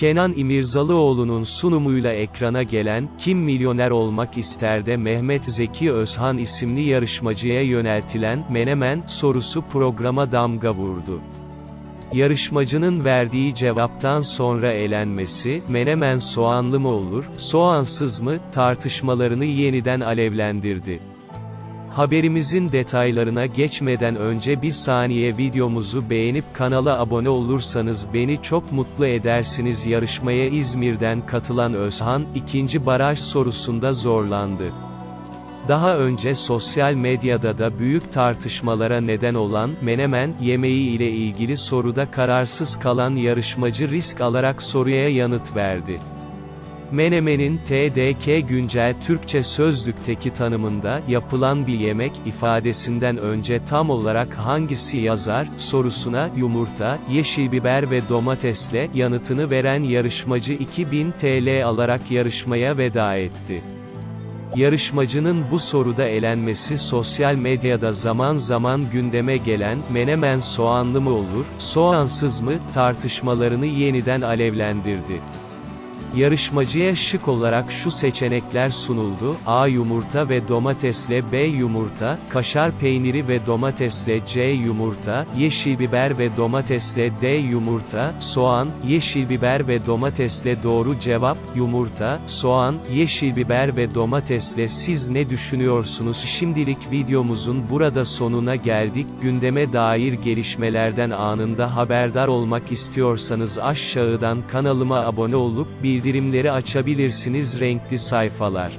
Kenan İmirzalıoğlu'nun sunumuyla ekrana gelen, Kim Milyoner Olmak İster'de Mehmet Zeki Özhan isimli yarışmacıya yöneltilen, Menemen, sorusu programa damga vurdu. Yarışmacının verdiği cevaptan sonra elenmesi, menemen soğanlı mı olur, soğansız mı, tartışmalarını yeniden alevlendirdi. Haberimizin detaylarına geçmeden önce bir saniye videomuzu beğenip kanala abone olursanız beni çok mutlu edersiniz. Yarışmaya İzmir'den katılan Özhan, ikinci baraj sorusunda zorlandı. Daha önce sosyal medyada da büyük tartışmalara neden olan menemen yemeği ile ilgili soruda kararsız kalan yarışmacı risk alarak soruya yanıt verdi. Menemenin TDK Güncel Türkçe Sözlük'teki tanımında yapılan bir yemek ifadesinden önce tam olarak hangisi yazar sorusuna yumurta, yeşil biber ve domatesle yanıtını veren yarışmacı 2000 TL alarak yarışmaya veda etti. Yarışmacının bu soruda elenmesi sosyal medyada zaman zaman gündeme gelen, menemen soğanlı mı olur, soğansız mı, tartışmalarını yeniden alevlendirdi. Yarışmacıya şık olarak şu seçenekler sunuldu, A yumurta ve domatesle B yumurta, kaşar peyniri ve domatesle C yumurta, yeşil biber ve domatesle D yumurta, soğan, yeşil biber ve domatesle doğru cevap, yumurta, soğan, yeşil biber ve domatesle siz ne düşünüyorsunuz? Şimdilik videomuzun burada sonuna geldik. Gündeme dair gelişmelerden anında haberdar olmak istiyorsanız aşağıdan kanalıma abone olup bildirimleri açabilirsiniz renkli sayfalar.